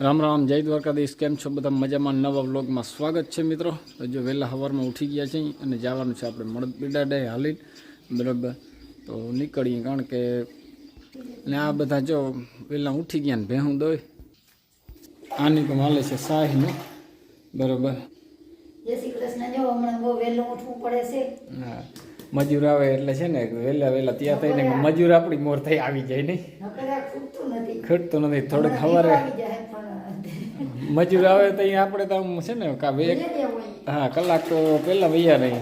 રામ રામ જય દ્વારકાધીશ. કેમ છો બધા? મજામાં નવા વ્લોગમાં સ્વાગત છે મિત્રો. તો જો વહેલા સવારમાં ઉઠી ગયા છે અને જવાનું છે આપણે મળદ પીડા ડે હાલી બરાબર. તો નીકળીએ કારણ કે ને આ બધા જો વહેલા ઉઠી ગયા ને ભેહું દોય. આની તો હાલે છે શાહીનું બરાબર. હા. મજૂર આવે એટલે છે ને વહેલા વહેલા ત્યાં થઈને મજૂર આપણી મોર થઈ આવી જાય નહીં. ખૂટતું નથી. થોડુંક સવારે પણ મજૂર આવે તો અહીંયા આપણે તો આમ છે ને કા બે. હા કલાક તો પહેલા વૈયા રહી.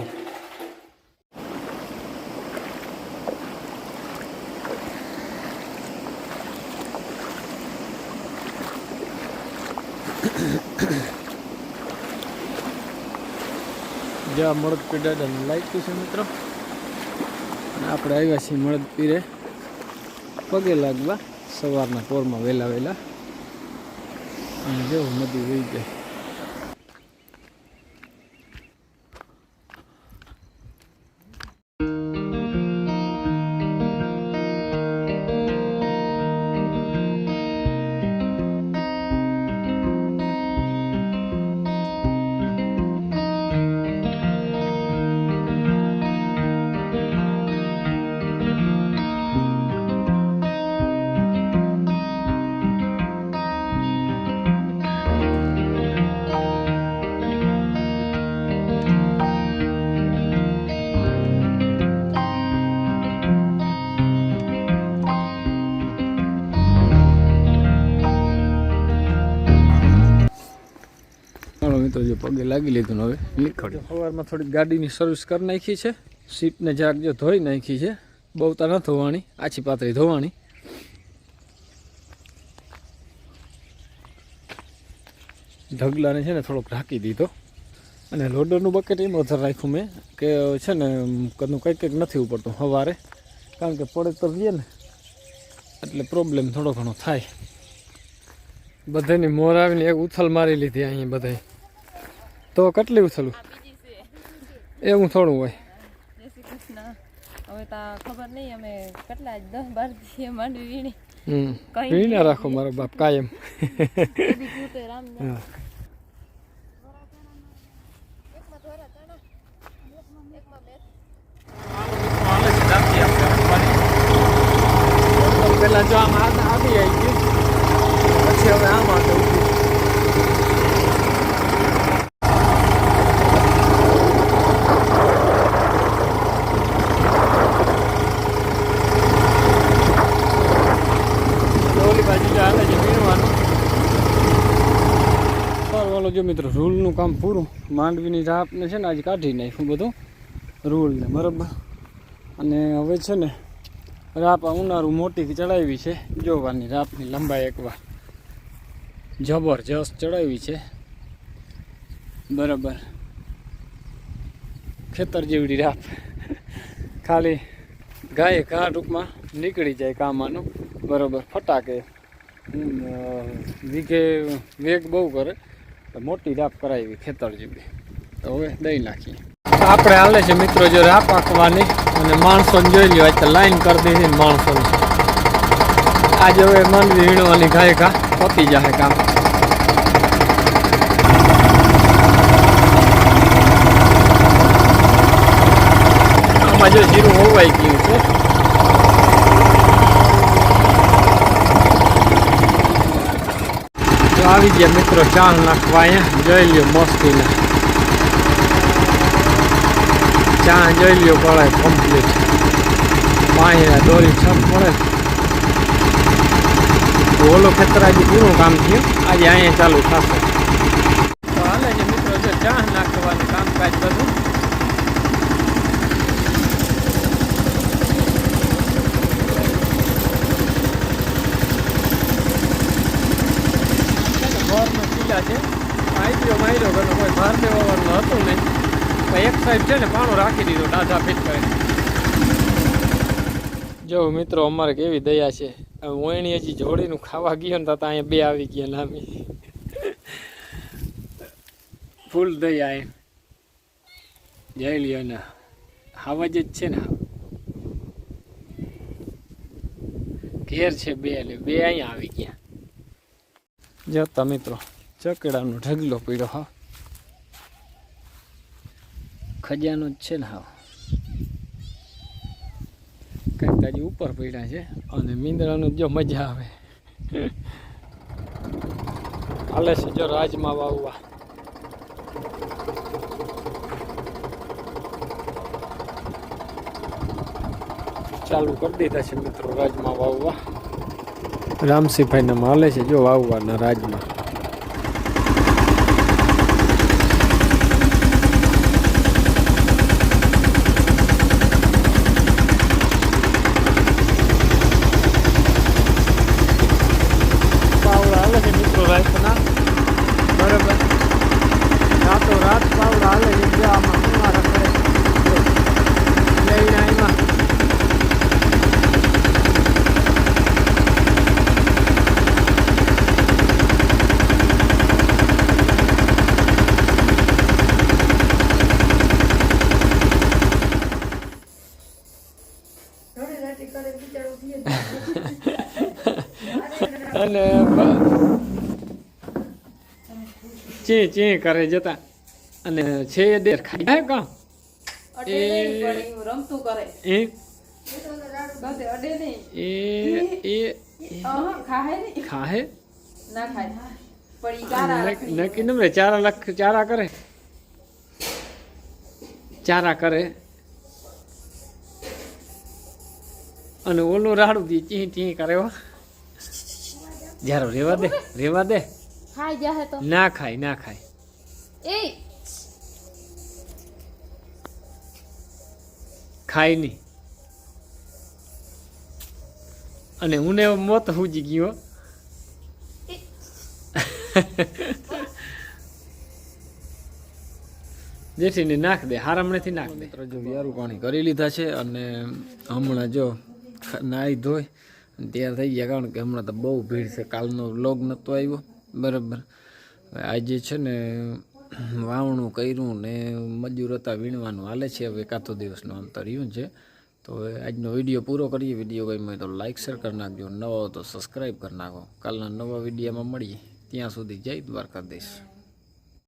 જ્યાં મળદ પીડા લાગ્યું છે મિત્રો. આપણે આવ્યા છીએ મળદ પીરે. પગે લાગવા સવારના પોરમાં વહેલા વહેલા. અને જેવું નદી વહી જાય પગે લાગી લીધું ને હવે. નીકળ્યું. સવારમાં થોડીક ગાડીની સર્વિસ કરી નાખી છે. સીટને જરાક જો ધોઈ નાખી છે. બહુ તો ન ધોવાની આછી પાતળી ધોવાની. ઢગલાને છે ને થોડોક ઢાંકી દીધો. અને લોડરનું બકેટ એમ વધારે રાખ્યું મેં કે છે ને કદનું કંઈક કંઈક નથી ઉપડતું સવારે કારણ કે પડે તો રહીએ ને એટલે પ્રોબ્લેમ થોડો ઘણો થાય. બધાની મોર આવીને એક ઉથલ મારી લીધી અહીંયા બધાય તો કેટલી ઉછળું એવું થોડું હોય. જય શ્રી કૃષ્ણ. હવે તો ખબર નહીં અમે કેટલા જ દસ બારથી માંડવી વીણી. હમ. રાખો મારો બાપ કાયમ. પેલા જો આમ આવી આવી ગયું પછી હવે આમ આગળ ઓલી બાજુ જો હાલે છે વીણવાનું સારું હાલો જો મિત્રો રૂલનું કામ પૂરું. માંડવીની રાપને છે ને આજે કાઢી નાખ્યું બધું. રૂળને, બરાબર? અને હવે છે ને રાપ ઉનાળું મોટી ચડાવી છે. જોવાની રાપની લંબાઈ એકવાર. જબરજસ્ત ચડાવી છે. બરાબર. ખેતર જેવડી રાપ. ખાલી ગાય ઘા ટૂંકમાં નીકળી જાય કામાનું. બરાબર, ફટાકે. વીઘે વેગ બહુ કરે. મોટી રાપ કરાવી ખેતર જેવી. તો હવે દઈ નાખીએ. આપણે હાલે છે મિત્રો, જો રાપ આંકવાની અને માણસોને જોઈ લ્યો તો લાઈન કરી દીધી માણસો આજે હવે માનવી વીણવાની ગાય ઘા પતી જાય કામ આમાં જો જીરું હોવાઈ ગયું છે. આવી ગયા મિત્રો ચાલ નાખવા અહીંયા જોઈ લ્યો મસ્તીને ચા જોઈ લ્યો પડે કમ્પ્લીટ પાણી દોરી છપ પડે ઓલો ખેતર આજે પૂરું કામ થયું આજે અહીંયા ચાલુ થશે તો હાલે મિત્રો જો ચા નાખવાનું કામકાજ બધું ઘરમાં કિલ્લા છે. આઈપીઓ માર્યો ઘરનો કોઈ ભાર દેવાનું હતું નહીં. પણ એક સાઈડ છે ને પાણો રાખી દીધો ડાઢા ફીટ કરીને. જો મિત્રો, અમારે કેવી દયા છે. વોણી હજી જોડીનું ખાવા ગયો ને તો અહીંયા બે આવી ગયા લાંબી ફૂલ દયા એમ. જઈ લ્યો ને હાવજ જ છે ને ઘેર છે બે એટલે બે અહીંયા આવી ગયા. જતા મિત્રો, ચકેડાનો ઢગલો પીડો હા. ખજાનો જ છે ને હા કંઈક તાજી ઉપર પડ્યા છે અને મીંદડાનું જો મજા આવે. હાલે છે જો રાજમાં વાવવા. ચાલુ કરી દીધા છે મિત્રો રાજમાં વાવવા. રામસિંહભાઈને માલે છે જો વાવવાના રાજમાં પાવડા હાલે છે મિત્રો રાજના બરાબર રાતો રાત પાવડા હાલે છે જો આમાં મારા કરે જો. લઈને એમાં થોડી રાતી કરે બિચારું ઉઠીએ અને ચી ચી કરે જતા. અને છે દેર ખાઈ જાય કા? એવું રમતું કરે. એ? એ એ ખાહે ના ખાય. નક્કી નમરે ચારા લખ ચારા કરે? ચારા કરે. અને ઓલું રાડું દી ચી ચી કરે જારો રેવા દે રેવા દે. ખાઈ જાહે તો. ના ખાય ના ખાય. એ! ખાય નહીં. અને હું ને મોત હુજી ગયો. જેઠીને નાખ દે હારામણેથી નાખ દે. મિત્રો જો વ્યારું પાણી કરી લીધા છે અને હમણાં જો નાહી ધોઈ તૈયાર થઈ ગયા. કારણ કે હમણાં તો બહુ ભીડ છે. કાલનો વ્લોગ નહોતો આવ્યો. બરાબર. આજે છે ને વાવણું કર્યું ને મજૂર હતા વીણવાનું. હાલે છે હવે એકાદો દિવસનું અંતર રહ્યું છે. તો આજનો વીડિયો પૂરો કરીએ. વીડિયો ગમ્યો તો લાઇક શેર કરી નાખજો. નવો તો સબસ્ક્રાઈબ કરી નાખો. કાલના નવા વિડીયોમાં મળીએ. ત્યાં સુધી જય દ્વારકાધીશ.